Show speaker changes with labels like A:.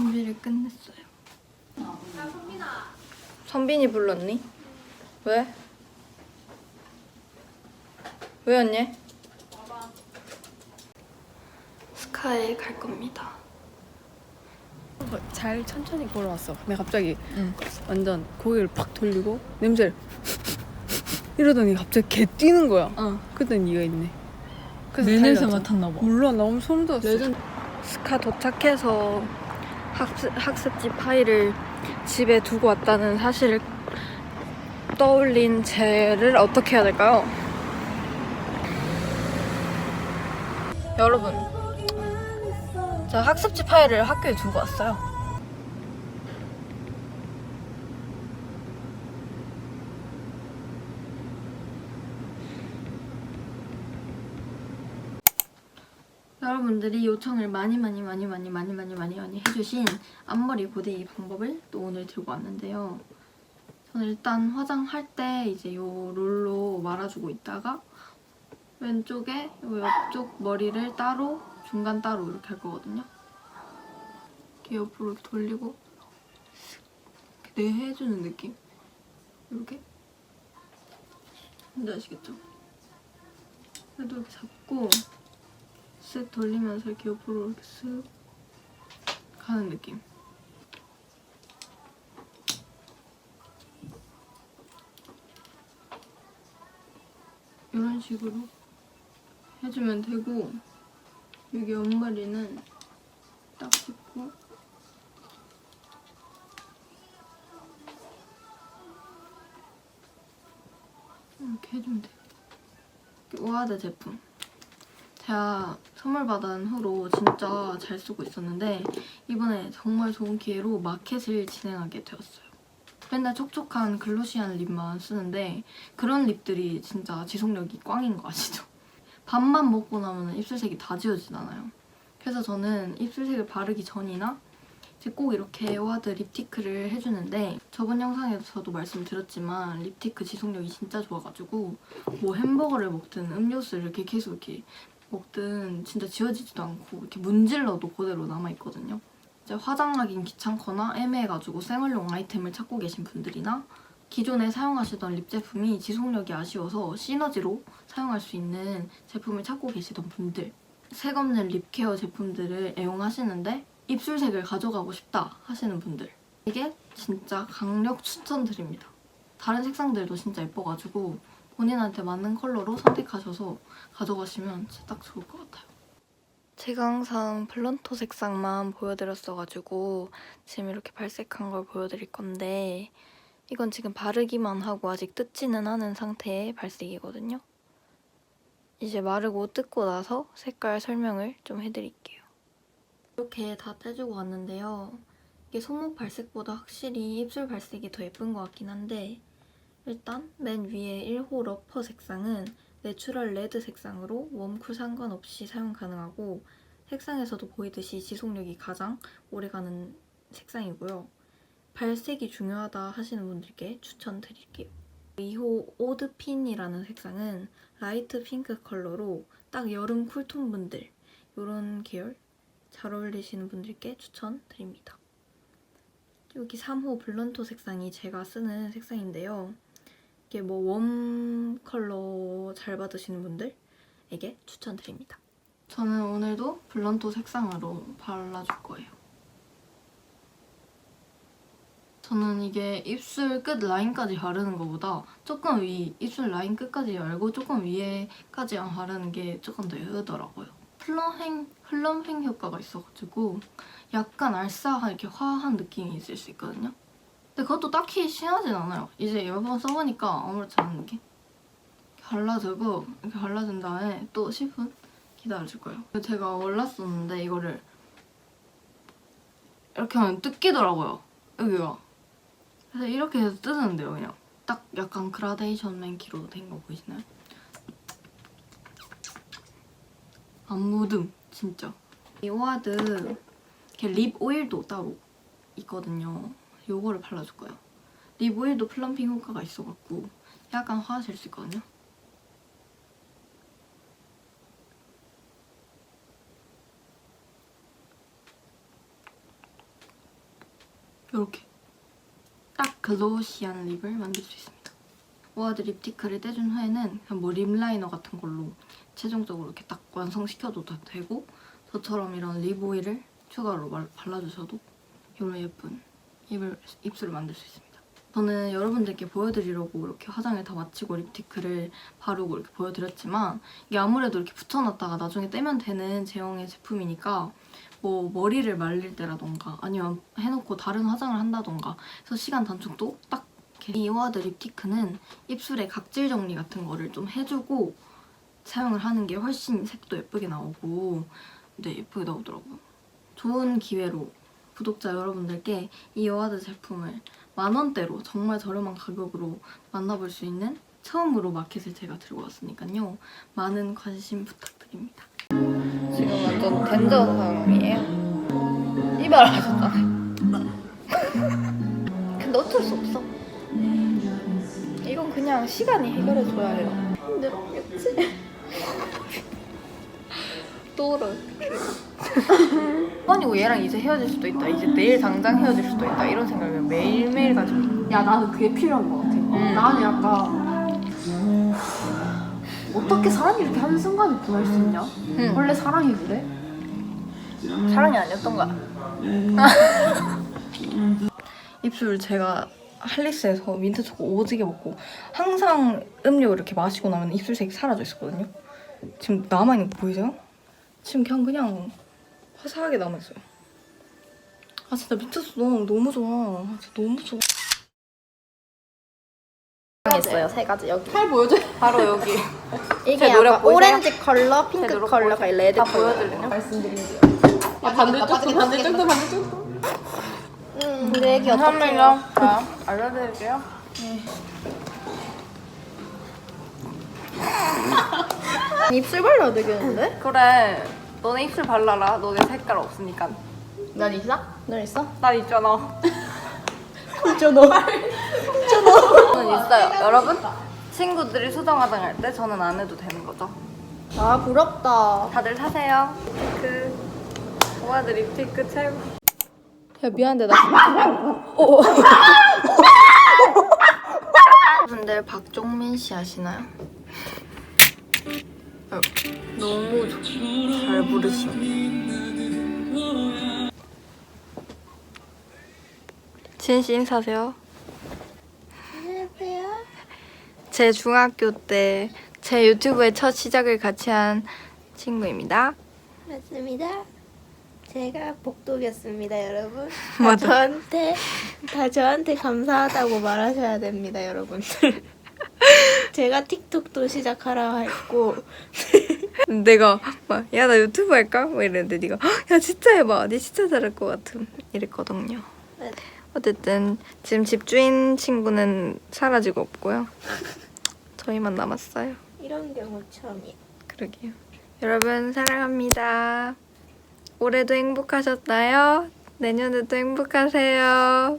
A: 준비를 끝냈어요. 선빈이 불렀니? 왜? 왜 왔니? 스카에 갈 겁니다.
B: 잘 천천히 걸어왔어. 근데 갑자기 완전 고개를 팍 돌리고 냄새를 이러더니 갑자기 개 뛰는 거야.
A: 어.
B: 그때 네가 있네. 그래서
C: 내 냄새
B: 달려왔잖아.
C: 맡았나 봐.
B: 몰라 나 너무 소름 돋았어.
A: 스카 도착해서 학습, 학습지 파일을 집에 두고 왔다는 사실을 떠올린 쟤를 어떻게 해야 될까요? 여러분, 저 학습지 파일을 학교에 두고 왔어요. 여러분들이 요청을 많이 많이 많이 많이 많이 많이 많이 많이 해주신 앞머리 고데기 방법을 또 오늘 들고 왔는데요. 저는 일단 화장할 때 이제 요 롤로 말아주고 있다가 왼쪽에 요 옆쪽 머리를 따로 중간 따로 이렇게 할 거거든요. 이렇게 옆으로 이렇게 돌리고 이렇게 내해주는 느낌. 이렇게 뭔지 아시겠죠? 그래도 이렇게 잡고 쓱 돌리면서 이렇게 옆으로 이렇게 쓱 가는 느낌. 이런 식으로 해주면 되고 여기 옆머리는 딱 짚고 이렇게 해주면 돼요. 오아드 제품. 제가 선물 받은 후로 진짜 잘 쓰고 있었는데 이번에 정말 좋은 기회로 마켓을 진행하게 되었어요. 맨날 촉촉한 글로시한 립만 쓰는데 그런 립들이 진짜 지속력이 꽝인 거 아시죠? 밥만 먹고 나면 입술색이 다 지워지잖아요. 그래서 저는 입술색을 바르기 전이나 꼭 이렇게 와드 립티크를 해주는데 저번 영상에서 저도 말씀드렸지만 립티크 지속력이 진짜 좋아가지고 뭐 햄버거를 먹든 음료수를 이렇게 계속 이렇게 먹든 진짜 지워지지도 않고 이렇게 문질러도 그대로 남아있거든요. 이제 화장하긴 귀찮거나 애매해가지고 생얼용 아이템을 찾고 계신 분들이나 기존에 사용하시던 립 제품이 지속력이 아쉬워서 시너지로 사용할 수 있는 제품을 찾고 계시던 분들 색 없는 립 케어 제품들을 애용하시는데 입술색을 가져가고 싶다 하시는 분들 이게 진짜 강력 추천드립니다. 다른 색상들도 진짜 예뻐가지고 본인한테 맞는 컬러로 선택하셔서 가져가시면 진짜 딱 좋을 것 같아요. 제가 항상 블런토 색상만 보여드렸어가지고 지금 이렇게 발색한 걸 보여드릴 건데 이건 지금 바르기만 하고 아직 뜯지는 않은 상태의 발색이거든요. 이제 마르고 뜯고 나서 색깔 설명을 좀 해드릴게요. 이렇게 다 떼주고 왔는데요. 이게 손목 발색보다 확실히 입술 발색이 더 예쁜 것 같긴 한데 일단 맨 위에 1호 러퍼 색상은 내추럴 레드 색상으로 웜쿨 상관없이 사용 가능하고 색상에서도 보이듯이 지속력이 가장 오래가는 색상이고요. 발색이 중요하다 하시는 분들께 추천드릴게요. 2호 오드핀이라는 색상은 라이트 핑크 컬러로 딱 여름 쿨톤 분들 이런 계열 잘 어울리시는 분들께 추천드립니다. 여기 3호 블런토 색상이 제가 쓰는 색상인데요. 이게 뭐 웜 컬러 잘 받으시는 분들에게 추천드립니다. 저는 오늘도 블런토 색상으로 발라줄 거예요. 저는 이게 입술 끝 라인까지 바르는 것보다 조금 위, 입술 라인 끝까지 말고 조금 위에까지 바르는 게 조금 더 예쁘더라고요. 플럼행, 플럼행 효과가 있어가지고 약간 알싸한 이렇게 화한 느낌이 있을 수 있거든요. 근데 그것도 딱히 심하진 않아요. 이제 여러 번 써보니까 아무렇지 않은? 이렇게 발라주고 이렇게 발라준 다음에 또 10분 기다려줄 거예요. 제가 몰랐었는데 이거를 이렇게 하면 뜯기더라고요. 여기가. 그래서 이렇게 해서 뜯는데요, 그냥. 딱 약간 그라데이션 맨키로 된 거 보이시나요? 안 묻음, 진짜. 이 이렇게 립 오일도 따로 있거든요. 요거를 발라줄 거예요. 립 오일도 플럼핑 효과가 있어갖고 약간 화질 수 있거든요. 이렇게 딱 글로시한 립을 만들 수 있습니다. 오아드 립티크를 떼준 후에는 뭐 립라이너 같은 걸로 최종적으로 이렇게 딱 완성시켜도 다 되고 저처럼 이런 립 오일을 추가로 말- 발라주셔도 이런 예쁜 입을, 입술을 만들 수 있습니다. 저는 여러분들께 보여드리려고 이렇게 화장을 다 마치고 립티크를 바르고 이렇게 보여드렸지만 이게 아무래도 이렇게 붙여놨다가 나중에 떼면 되는 제형의 제품이니까 뭐 머리를 말릴 때라던가 아니면 해놓고 다른 화장을 한다던가 그래서 시간 단축도 딱 이렇게 이 오아드 립티크는 입술에 각질 정리 같은 거를 좀 해주고 사용을 하는 게 훨씬 색도 예쁘게 나오고 네 예쁘게 나오더라고요. 좋은 기회로 구독자 여러분들께 이 여와드 제품을 만 원대로 정말 저렴한 가격으로 만나볼 수 있는 처음으로 마켓을 제가 들고 왔으니까요. 많은 관심 부탁드립니다. 지금 완전 덴저 상황이에요. 이발 하셨잖아요. 근데 어쩔 수 없어. 이건 그냥 시간이 해결해줘야 해요. 힘들었겠지? 또 울어. 아니고 얘랑 이제 헤어질 수도 있다. 이제 내일 당장 헤어질 수도 있다. 이런 생각을 매일매일 가지고 있어요.
C: 야 나는 그게 필요한 것 같아. 나는 약간 어떻게 사람이 이렇게 한 순간에 변할 수 있냐?
A: 응.
C: 원래 사랑이 그래?
A: 사랑이 아니었던 거야. 입술 제가 할리스에서 민트 초코 오지게 먹고 항상 음료 이렇게 마시고 나면 입술색이 사라져 있었거든요. 지금 남아 있는 거 보이세요? 지금 그냥 그냥 화사하게 남아있어요. 아 진짜 미쳤어. 너무 좋아. 아, 진짜 너무 좋아. 있어요 세 가지 여기
C: 팔 보여줘.
A: 바로 여기
D: 이게
A: 제 노력
D: 약간
A: 보이세요?
D: 오렌지 컬러, 핑크 컬러가
A: 보이세요?
D: 레드
A: 다
D: 컬러.
A: 보여드리냐?
C: 말씀드릴게요. 아, 반대쪽도 반대쪽도 반대쪽도.
D: 음, 우리 애기?
A: 잠깐만요. 자, 알려드릴게요.
D: 입술 발라야 되겠는데?
A: 그래. 너네 입술 발라라. 너네 색깔 없으니까.
C: 난 있어?
D: 너 있어?
A: 난 있잖아.
D: 있잖아.
A: 저는 있어요. 여러분, 친구들이 수정 화장 할 때 저는 안 해도 되는 거죠.
D: 아 부럽다.
A: 다들 사세요. 그 오아드 립스티크 최고.
D: 야 미안한데 나.
A: 여러분들 박종민 씨 아시나요? 어, 너무 좋- 잘 부르시네. 씨 인사하세요.
D: 안녕하세요.
A: 제 중학교 때 제 유튜브의 첫 시작을 같이 한 친구입니다.
D: 맞습니다. 제가 복독이었습니다, 여러분. 다
A: 맞아.
D: 저한테 다 저한테 감사하다고 말하셔야 됩니다, 여러분들. 제가 틱톡도 시작하라 했고
A: 내가 막 야 나 유튜브 할까? 뭐 이랬는데 네가 "헉, 야 진짜 해봐. 네 진짜 잘할 것 같음. 이랬거든요.
D: 네.
A: 어쨌든 지금 집주인 친구는 사라지고 없고요. 저희만 남았어요.
D: 이런 경우 처음이에요.
A: 그러게요. 여러분 사랑합니다. 올해도 행복하셨나요? 내년에도 행복하세요.